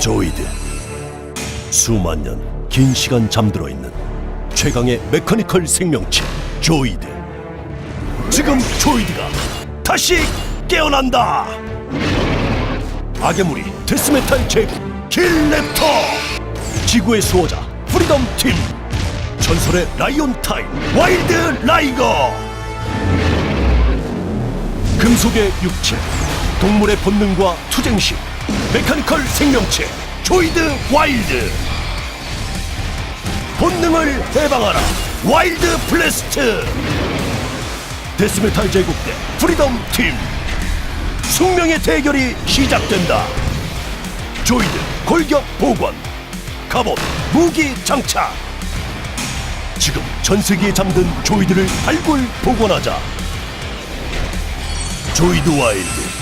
조이드. 수만 년 긴 시간 잠들어 있는 최강의 메커니컬 생명체 조이드. 지금 조이드가 다시 깨어난다. 악의 무리 데스메탈 제국 킬랩터. 지구의 수호자 프리덤 팀. 전설의 라이온 타임 와일드 라이거. 금속의 육체 동물의 본능과 투쟁심 메카니컬 생명체 조이드 와일드. 본능을 해방하라 와일드 블래스트. 데스메탈 제국 대 프리덤 팀. 숙명의 대결이 시작된다. 조이드 골격 복원 갑옷 무기 장착. 지금 전 세계에 잠든 조이드를 발굴 복원하자. 조이드 와일드